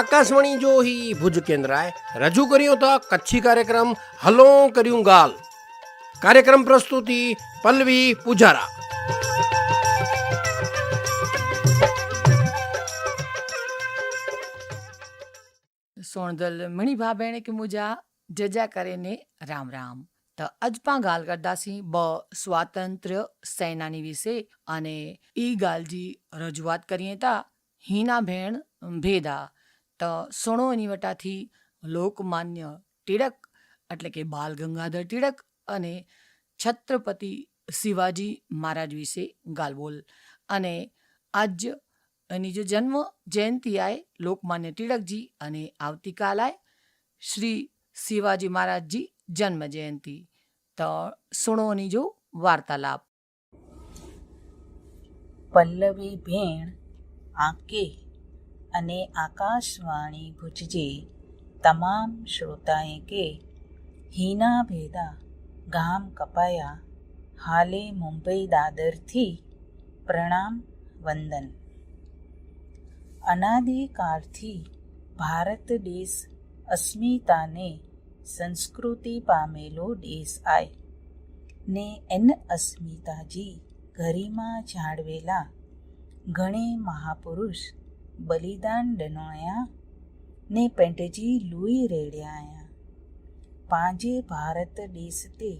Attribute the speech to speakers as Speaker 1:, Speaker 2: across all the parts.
Speaker 1: આકાશવાણી જો હી ભુજ કેન્દ્રાએ રજૂ કર્યો હતો કચ્છી કાર્યક્રમ હલો કર્યું ગાલ. કાર્યક્રમ પ્રસ્તુતિ પલ્લવી પૂજારા.
Speaker 2: સોણદલ મણીભા બેણે કે મુજા જજા કરે ને રામ રામ. તો અજ પા ગાલ કરદાસી બ સ્વાતંત્ર્ય સેનાની વિશે અને ઈ ગાલજી રજૂઆત કરીએ તા હીના ભેણ ભેદા. તો સોણો એની વટાથી લોકમાન્ય ટિળક એટલે કે બાલ ગંગાધર ટિળક અને છત્રપતિ શિવાજી મહારાજ વિશે ગાલબોલ. અને આજ એની જો જન્મ જયંતિ આય, લોકમાન્ય ટિળકજી અને આવતીકાલ આય, શ્રી શિવાજી મહારાજજી જન્મ જયંતિ. તો સુણોની જો વાર્તાલાપ.
Speaker 3: પલ્લવી ભેણ આંકે અને આકાશવાણી ભુજજે તમામ શ્રોતાએ કે, હીના ભેદા ગામ કપાયા, હાલે મુંબઈ દાદરથી પ્રણામ વંદન. અનાદિકાળથી ભારત દેશ અસ્મિતાને સંસ્કૃતિ પામેલો દેશ આય. ને એન અસ્મિતાજી ગરિમા જાળવેલા ઘણે મહાપુરુષ બલિદાન ડનોયા, ને પેંટજી લુઈ રેડ્યા પાંજે ભારત દેશ તે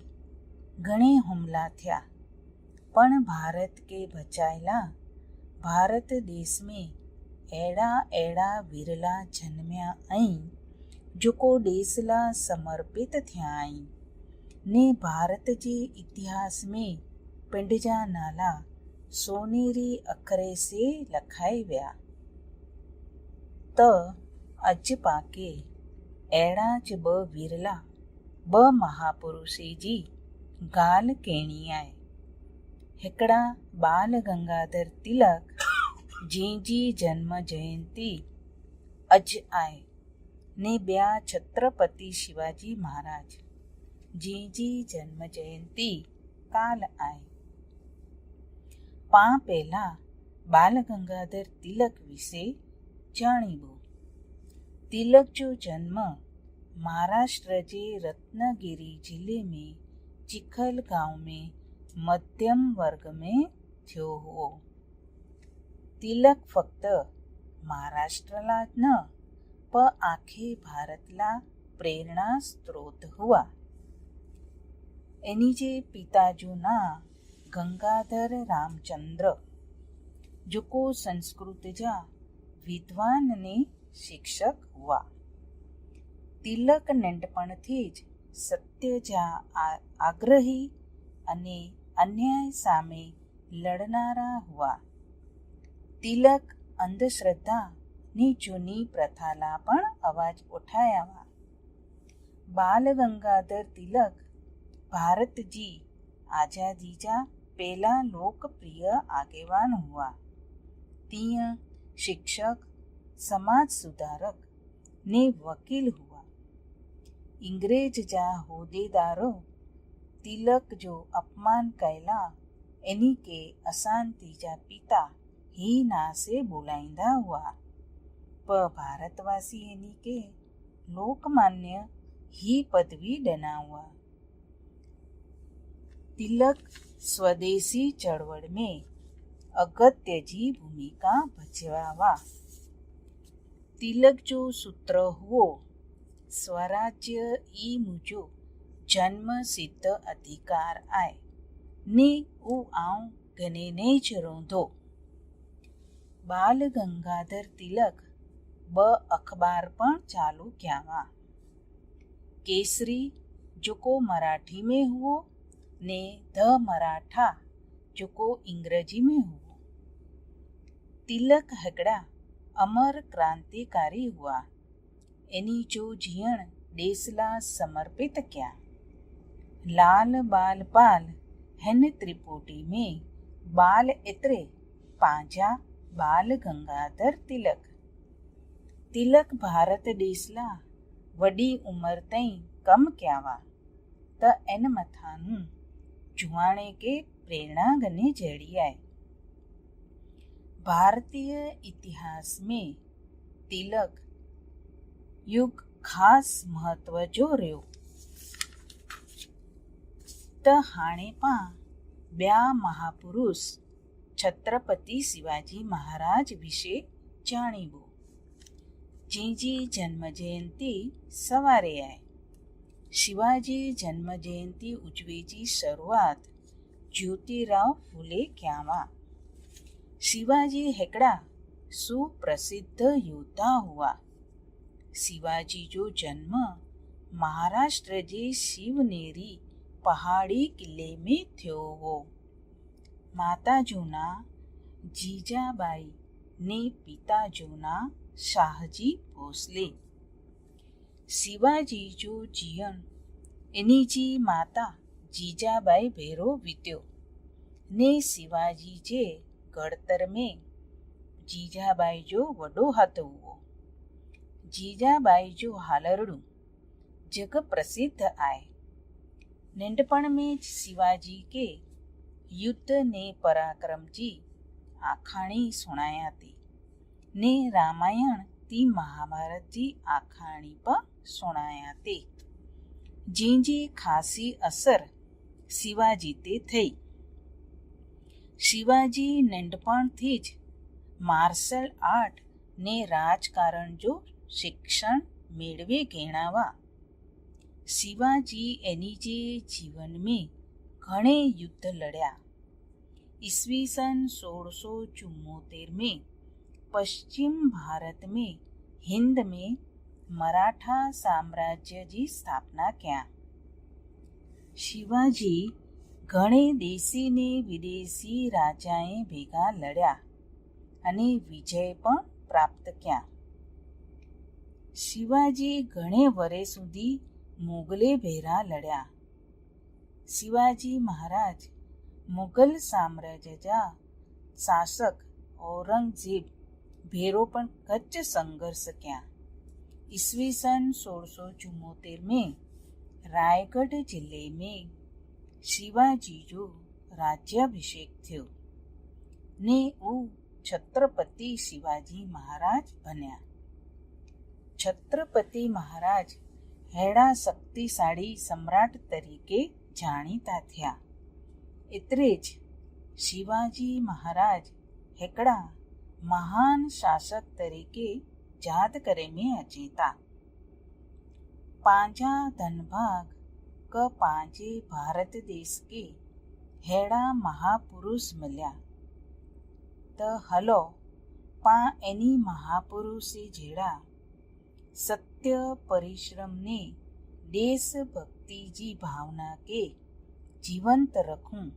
Speaker 3: ઘણે હુમલા થયા, પણ ભારત કે બચાયેલા, ભારત દેશ મેં એડા એડા વિરલા જન્મ્યા અહીં, જોકો દેશલા સમર્પિત થયા અહીં. ને ભારત જે ઇતિહાસ મેં પિંડજા નાલા સોનેરી અખરે સે લખાવ્યા. ત અજ પાકે એણા જ બ વિરલા, બ મહાપુરુષેજી, ગાલ કેણિયાય. હેકડા બાલ ગંગાધર તિલક, જીજી જન્મ જયંતિ અજ આય. ને બ્યા છત્રપતિ શિવાજી મહારાજ. જીજી જન્મ જયંતિ કાલ આય. પા પહેલા બાલ ગંગાધર તિલક વિશે જાણીવું तिलक जो जन्म महाराष्ट्र जे रत्नगिरी जिले में चिखल गांव में मध्यम वर्ग में थियो हुओ तिलक फक्त महाराष्ट्रला न प आखे भारतला प्रेरणा स्त्रोत हुआ એની જે પિતાજું ના ગંગાધર રામચંદ્ર જેકો સંસ્કૃત જા વિદ્વાનને શિક્ષક વા તિલક નેનપણથી જ સત્ય જ્યાં આગ્રહી અને અન્યાય સામે લડનારા હુઆ તિલક અંધશ્રદ્ધાની જૂની પ્રથાલા પણ અવાજ ઉઠાયા બાલ ગંગાધર તિલક ભારતજી આઝાદીજા પહેલા લોકપ્રિય આગેવાન હુઆ ત્યાં शिक्षक समाज सुधारक ने वकील हुआ इंग्रेज जा होदेदारो तिलक जो अपमान कयला इन के अशांति जा पिता ही ना से बोलाईंदा हुआ प भारतवासी इन्ही के लोकमान्य ही पदवी डना हुआ तिलक स्वदेशी અગત્યજી ભૂમિકા ભજવાવા. તિલક જો સૂત્ર હો સ્વરાજ્ય ઈ મુજો, જન્મ સિદ્ધ અધિકાર આય. ને ઉ આઉં ગનેને જ રોંધો. બાલ ગંગાધર તિલક, બ અખબાર પણ ચાલુ ક્યાવા. કેસરી જોકો મરાઠી મેં હુઓ, ને ધ મરાઠા જોકો ઇંગ્રજી મેં હુઓ. तिलक हिकिड़ा अमर क्रांतिकारी हुआ एनी जो जीअण देश ला समर्पित किया लाल बाल पाल हिन त्रिपुटी में बाल एतिरे पंहिंजा बाल गंगाधर तिलक तिलक भारत देश ला वॾी उमिरि ताईं कमु कया हुआ त इन मथां जुवाणे के भारतीय इतिहास में तिलक युग खास महत्व जो रहियो त हाणे पाण ॿिया महापुरुष छत्रपति शिवाजी महाराज विषे ॼाणिबो जंहिंजी जन्म जयंती सवारे आहे शिवाजी जन्म जयंती उजवे जी शरूआति ज्योतिराव फुले कयावा शिवाजी हिकिड़ा सुप्रसिद्ध योद्धा हुआ शिवाजी जो जन्म महाराष्ट्र जे शिवनेरी पहाड़ी किले में थियो हो માતાજીનું નામ જીજાબાઈ ને પિતાજીનું નામ શાહજી ભોસલે શિવાજી જો જીવન એની જી માતા જીજાબાઈ ભેરો વીત્યો ને શિવાજી જે ઘડતર મેં જીજાબાઈ જો વડો હતવો જીજાબાઈ જો હાલરડું જગ પ્રસિદ્ધ આય. નેંડપણ મેં જ શિવાજી કે યુદ્ધ ને પરાક્રમજી આખાણી સુણાયાતી ને રામાયણ તી મહાભારતજી આખાણી પણ સુણાયાતી જીંજી ખાસી અસર શિવાજી તે થઈ. શિવાજી નંઢપણથી જ માર્શલ આર્ટ ને રાજકારણ જો શિક્ષણ મેળવે ગણાવા શિવાજી એની જે જીવન में ઘણે યુદ્ધ લડ્યા ईस्वीसन सोलह सौ चुम्मोतेर में पश्चिम भारत में हिंद में मराठा साम्राज्य जी स्थापना क्या શિવાજી ઘણે દેશી ને વિદેશી રાજાએ ભેગા લડ્યા અને વિજય પણ પ્રાપ્ત ક્યા. શિવાજી ઘણે વરે સુધી મોગલે ભેરા લડ્યા. શિવાજી મહારાજ, મુગલ સામ્રાજ્યજા શાસક ઔરંગઝેબ ભેરો પણ કચ્છ સંઘર્ષ ક્યાં. ઈસવીસન સોળસો ચુમ્મોતેર મેં રાયગઢ જિલ્લે મેં શિવાજીનો રાજ્યાભિષેક થયો. ને ઓ છત્રપતિ શિવાજી મહારાજ બન્યા. છત્રપતિ મહારાજ હેડા શક્તિશાળી સમ્રાટ તરીકે જાણીતા થયા. એટલે જ શિવાજી મહારાજ હેકડા મહાન શાસક તરીકે જાત કરે મેં અચેતા પાંજા ધનભાગ धनभाग क पंहिंजे भारत देश के अहिड़ा महापुरुष मिलिया त हलो पाण एनी महापुरुष जहिड़ा सत्य परिश्रम ने देशभक्ति जी भावना के जीवंत रखूं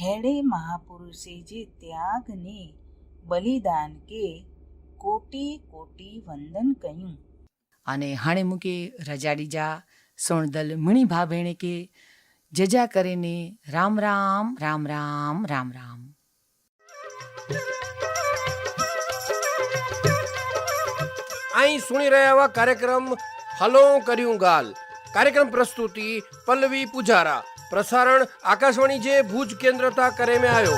Speaker 3: हेड़े महापुरुषे जे त्याग ने बलिदान के कोटि कोटि वंदन कयूं
Speaker 2: અને હાણે મૂકે રજાડીજા સોણદલ મણી ભા ભેણે કે, જજા કરીને રામ રામ રામ રામ રામ રામ.
Speaker 1: અહીં સુણી રહ્યા એવા કાર્યક્રમ હલો કર્યું ગાલ. કાર્યક્રમ પ્રસ્તુતિ પલ્લવી પૂજારા. પ્રસારણ આકાશવાણી જે ભુજ કેન્દ્રતા કરે મેં આવ્યો